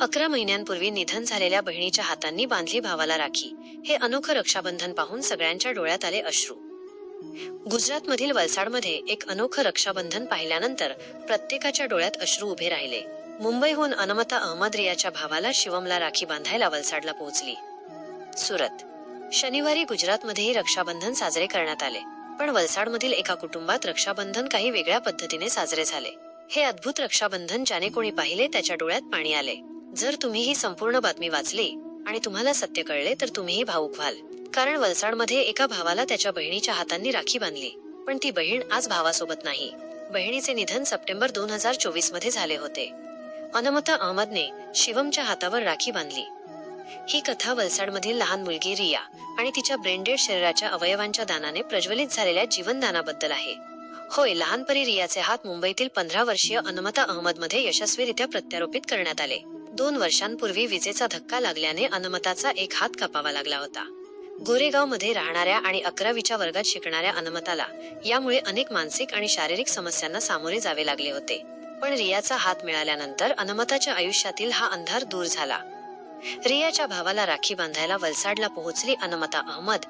अकरा महिन्यांपूर्वी निधन झालेल्या बहिणीच्या हातांनी बांधली भावाला राखी. हे अनोखं रक्षाबंधन पाहून सगळ्यांच्या डोळ्यात आले अश्रू. गुजरातमधील वलसाडमध्ये एक अनोखं रक्षाबंधन पाहिल्यानंतर प्रत्येकाच्या डोळ्यात अश्रू उभे राहिले. मुंबईहून अनमता अहमद रियाच्या भावाला शिवमला राखी बांधायला वलसाडला पोहोचली. सुरत. शनिवारी गुजरातमध्येही रक्षाबंधन साजरे करण्यात आले. पण वलसाडमधील एका कुटुंबात रक्षाबंधन काही वेगळ्या पद्धतीने साजरे झाले. हे अद्भुत रक्षाबंधन ज्याने कोणी पाहिले त्याच्या डोळ्यात पाणी आले. जर तुम्ही ही संपूर्ण बातमी वाचली आणि तुम्हाला सत्य कळले तर तुम्हीही भावूक व्हाल. कारण वलसाडमध्ये एका भावाला त्याच्या बहिणीच्या हातांनी राखी बांधली. पण ती बहीण आज भावासोबत नाही. बहिणीचे निधन सप्टेंबर दोन हजार चोवीसमध्ये झाले होते. अनमता अहमदने शिवमच्या हातावर राखी बांधली. ही कथा वलसाडमधील लहान मुलगी रिया आणि तिच्या ब्रेंडेड शरीराच्या अवयवांच्या दानाने प्रज्वलित झालेल्या जीवनदानाबद्दल आहे. होय लहानपणी रियाचे हात मुंबईतील पंधरा वर्षीय अनमता अहमदमध्ये यशस्वीरित्या प्रत्यारोपित करण्यात आले. दोन वर्षांपूर्वी विजेचा धक्का लागल्याने अनमताचा एक हात कापावा लागला होता. गोरेगावमध्ये राहणाऱ्या आणि अकरावीच्या वर्गात शिकणाऱ्या अनमताला यामुळे अनेक मानसिक आणि शारीरिक समस्यांना सामोरे जावे लागले होते. पण रियाचा हात मिळाल्यानंतर अनमताच्या आयुष्यातील हा अंधार दूर झाला. रियाच्या भावाला राखी बांधायला वलसाडला पोहोचली अनमता अहमद.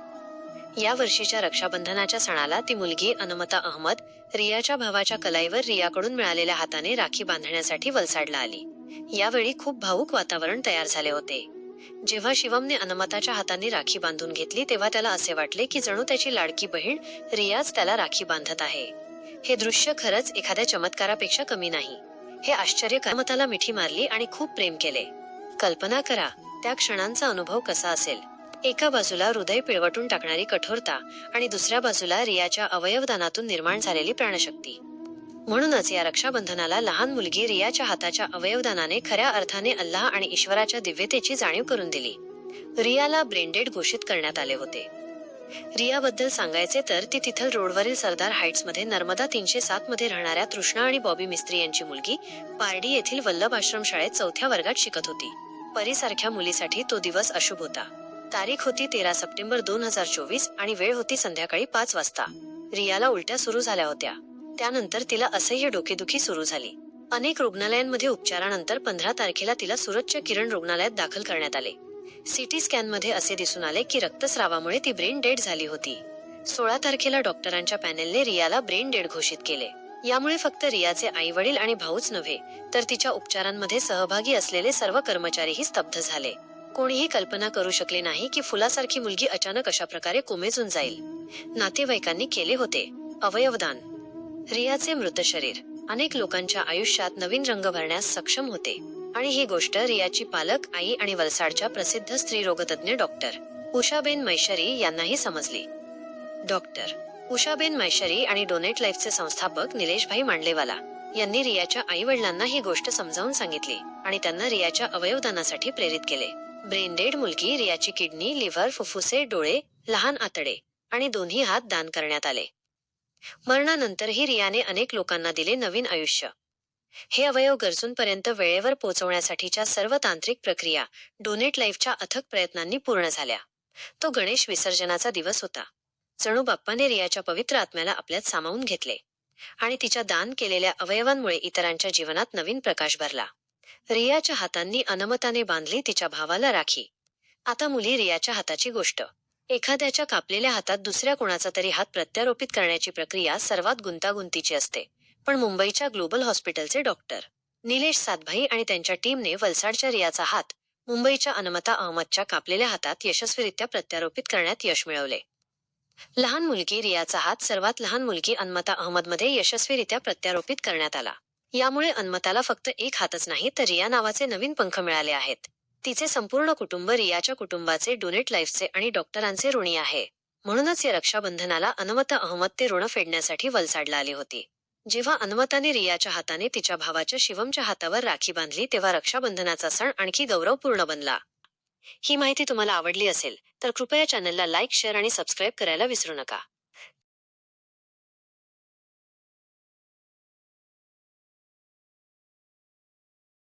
या वर्षीच्या रक्षाबंधनाच्या सणाला ती मुलगी अनमता अहमद रियाच्या भावाच्या कलाईवर रियाकडून मिळालेल्या हाताने राखी बांधण्यासाठी वलसाडला आली. यावेळी खूप भाऊक वातावरण तयार झाले होते. जेव्हा शिवमने अनमताच्या हाताने राखी बांधून घेतली तेव्हा त्याला असे वाटले की जणू त्याची लाडकी बहीण रियाज त्याला राखी बांधत आहे. हे दृश्य खरंच एखाद्या चमत्कारापेक्षा कमी नाही. हे आश्चर्य अनमताला मिठी मारली आणि खूप प्रेम केले. कल्पना करा त्या क्षणांचा अनुभव कसा असेल? एका बाजूला हृदय पिळवटून टाकणारी कठोरता आणि दुसऱ्या बाजूला रियाच्या अवयवदानातून निर्माण झालेली प्राणशक्ती. म्हणूनच या रक्षाबंधनाला लहान मुलगी रियाच्या हाताच्या अवयवदानाने खऱ्या अर्थाने अल्लाह आणि ईश्वराच्या दिव्यतेची जाणीव करून दिली. रियाला ब्रेंडेड घोषित करण्यात आले होते. रियाबद्दल सांगायचे तर ती तिथल रोडवरील सरदार हाईट्समध्ये नर्मदा तीनशे सात मध्ये राहणाऱ्या तृष्णा आणि बॉबी मिस्त्री यांची मुलगी पारडी येथील वल्लभ आश्रम शाळेत चौथ्या वर्गात शिकत होती. परीसारख्या मुलीसाठी तो दिवस अशुभ होता. तारीख होती तेरा सप्टेंबर दोन हजार चोवीस आणि वेळ होती संध्याकाळी पाच वाजता. रियाला उलट्या सुरू झाल्या होत्या. त्यानंतर तिला असह्य डोकेदुखी सुरू झाली. अनेक रुग्णालयांमध्ये उपचारानंतर पंधरा तारखेला तिला सुरतच्या किरण रुग्णालयात दाखल करण्यात आले. सिटी स्कॅनमध्ये असे दिसून आले की रक्तस्रावामुळे ती ब्रेन डेड झाली होती. सोळा तारखेला डॉक्टरांच्या पॅनेलने रियाला ब्रेन डेड घोषित केले. यामुळे फक्त रियाचे आई वडील आणि भाऊच नव्हे तर तिच्या उपचारांमध्ये सहभागी असलेले सर्व कर्मचारीही स्तब्ध झाले. कोणीही कल्पना करू शकले नाही की फुलासारखी मुलगी अचानक अशा प्रकारे कोमेजून जाईल. नातेवाईकांनी केले होते. अवयवदान. रियाचे मृत शरीर. अनेक लोकांच्या आयुष्यात नवीन रंग भरण्यास सक्षम होते. आणि ही गोष्ट रियाची पालक आई आणि वलसाडच्या प्रसिद्ध स्त्रीरोगतज्ञ डॉक्टर उषाबेन मैशरी यांनाही समजली. डॉक्टर उषाबेन मैशरी आणि डोनेट लाईफचे संस्थापक निलेशभाई मांडलेवाला यांनी रियाच्या आई वडिलांना ही गोष्ट समजावून सांगितली आणि त्यांना रियाच्या अवयवदानासाठी प्रेरित केले. ब्रेनडेड मुलगी रियाची किडनी लिव्हर फुफ्फुसे डोळे लहान आतडे आणि दोन्ही हात दान करण्यात आले. मरणानंतरही रियाने अनेक लोकांना दिले नवीन आयुष्य. हे अवयव गरजूंपर्यंत वेळेवर पोहोचवण्यासाठीच्या सर्व तांत्रिक प्रक्रिया डोनेट लाईफच्या अथक प्रयत्नांनी पूर्ण झाल्या. तो गणेश विसर्जनाचा दिवस होता. जणू बाप्पाने रियाच्या पवित्र आत्म्याला आपल्यात सामावून घेतले आणि तिच्या दान केलेल्या अवयवांमुळे इतरांच्या जीवनात नवीन प्रकाश भरला. रियाच्या हातांनी अनमताने बांधली तिच्या भावाला राखी. आता मुली रियाच्या हाताची गोष्ट. एखाद्याच्या कापलेल्या हातात दुसऱ्या कोणाचा तरी हात प्रत्यारोपित करण्याची प्रक्रिया सर्वात गुंतागुंतीची असते. पण मुंबईच्या ग्लोबल हॉस्पिटलचे डॉक्टर. निलेश सातभाई आणि त्यांच्या टीमने वलसाडच्या रियाचा हात मुंबईच्या अनमता अहमदच्या कापलेल्या हातात यशस्वीरित्या प्रत्यारोपित करण्यात यश मिळवले. लहान मुलगी रियाचा हात सर्वात लहान मुलगी अनमता अहमदमध्ये यशस्वीरित्या प्रत्यारोपित करण्यात आला. यामुळे अनमताला फक्त एक हातच नाही तर रिया नावाचे नवीन पंख मिळाले आहेत. तिचे संपूर्ण कुटुंब रियाच्या कुटुंबाचे डोनेट लाईफचे आणि डॉक्टरांचे ऋणी आहे. म्हणूनच या रक्षाबंधनाला अनमता अहमद ते ऋण फेडण्यासाठी वलसाडला आली होती. जेव्हा अनमताने रियाच्या हाताने तिच्या भावाच्या शिवमच्या हातावर राखी बांधली तेव्हा रक्षाबंधनाचा सण आणखी गौरवपूर्ण बनला. ही माहिती तुम्हाला आवडली असेल तर कृपया चॅनलला लाईक शेअर आणि सबस्क्राईब करायला विसरू नका.